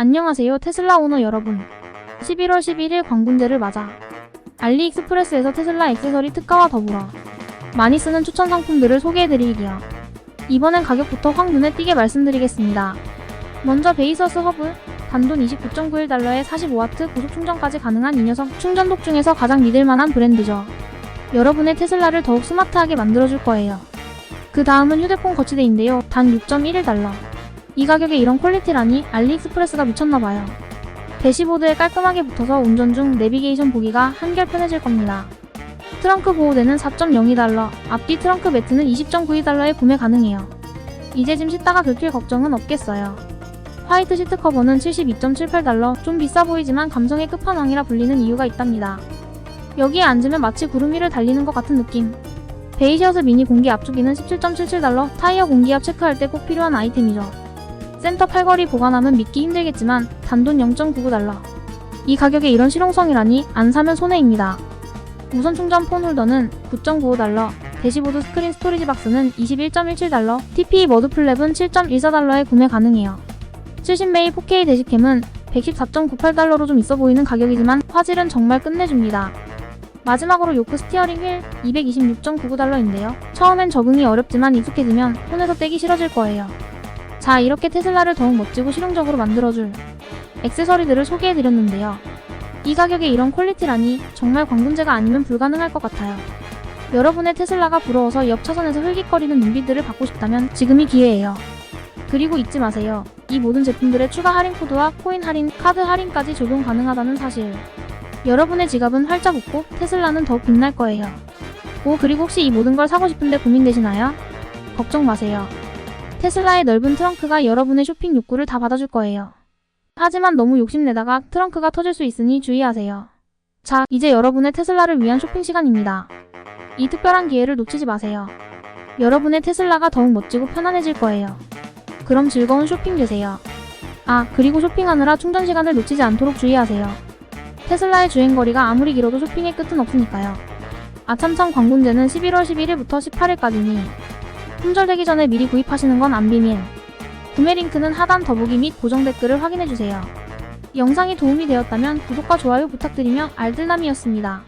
안녕하세요 테슬라 오너 여러분. 11월 11일 광군제를 맞아 알리익스프레스에서 테슬라 액세서리 특가와 더불어 많이 쓰는 추천 상품들을 소개해드릴게요 이번엔 가격부터 확 눈에 띄게 말씀드리겠습니다. 먼저 베이서스 허브 단돈 29.91달러에 45W 고속 충전까지 가능한 이 녀석 충전독 중에서 가장 믿을만한 브랜드죠. 여러분의 테슬라를 더욱 스마트하게 만들어줄 거예요. 그 다음은 휴대폰 거치대인데요. 단 6.11달러 이 가격에 이런 퀄리티라니 알리익스프레스가 미쳤나봐요. 대시보드에 깔끔하게 붙어서 운전 중 내비게이션 보기가 한결 편해질 겁니다. 트렁크 보호대는 4.02달러, 앞뒤 트렁크 매트는 20.92달러에 구매 가능해요. 이제 짐 싣다가 긁힐 걱정은 없겠어요. 화이트 시트 커버는 72.78달러, 좀 비싸 보이지만 감성의 끝판왕이라 불리는 이유가 있답니다. 여기에 앉으면 마치 구름 위를 달리는 것 같은 느낌. 베이시어스 미니 공기 압축기는 17.77달러, 타이어 공기압 체크할 때 꼭 필요한 아이템이죠. 센터 팔걸이 보관함은 믿기 힘들겠지만 단돈 0.99달러. 이 가격에 이런 실용성이라니 안 사면 손해입니다. 무선 충전 폰 홀더는 9.95달러, 대시보드 스크린 스토리지 박스는 21.17달러, TPE 머드 플랩은 7.14달러에 구매 가능해요. 70메이 4K 대시캠은 114.98달러로 좀 있어 보이는 가격이지만 화질은 정말 끝내줍니다. 마지막으로 요크 스티어링 휠 226.99달러인데요. 처음엔 적응이 어렵지만 익숙해지면 손에서 떼기 싫어질 거예요. 자, 이렇게 테슬라를 더욱 멋지고 실용적으로 만들어줄 액세서리들을 소개해드렸는데요. 이 가격에 이런 퀄리티라니 정말 광군제가 아니면 불가능할 것 같아요. 여러분의 테슬라가 부러워서 옆 차선에서 흘깃거리는 눈빛들을 받고 싶다면 지금이 기회예요. 그리고 잊지 마세요. 이 모든 제품들의 추가 할인 코드와 코인 할인, 카드 할인까지 적용 가능하다는 사실. 여러분의 지갑은 활짝 웃고 테슬라는 더욱 빛날 거예요. 오, 그리고 혹시 이 모든 걸 사고 싶은데 고민되시나요? 걱정 마세요. 테슬라의 넓은 트렁크가 여러분의 쇼핑 욕구를 다 받아줄 거예요. 하지만 너무 욕심내다가 트렁크가 터질 수 있으니 주의하세요. 자, 이제 여러분의 테슬라를 위한 쇼핑 시간입니다. 이 특별한 기회를 놓치지 마세요. 여러분의 테슬라가 더욱 멋지고 편안해질 거예요. 그럼 즐거운 쇼핑 되세요. 아, 그리고 쇼핑하느라 충전 시간을 놓치지 않도록 주의하세요. 테슬라의 주행거리가 아무리 길어도 쇼핑의 끝은 없으니까요. 아참참 광군제는 11월 11일부터 18일까지니 품절되기 전에 미리 구입하시는 건 안 비밀. 구매 링크는 하단 더보기 및 고정 댓글을 확인해주세요. 영상이 도움이 되었다면 구독과 좋아요 부탁드리며 알뜰남이었습니다.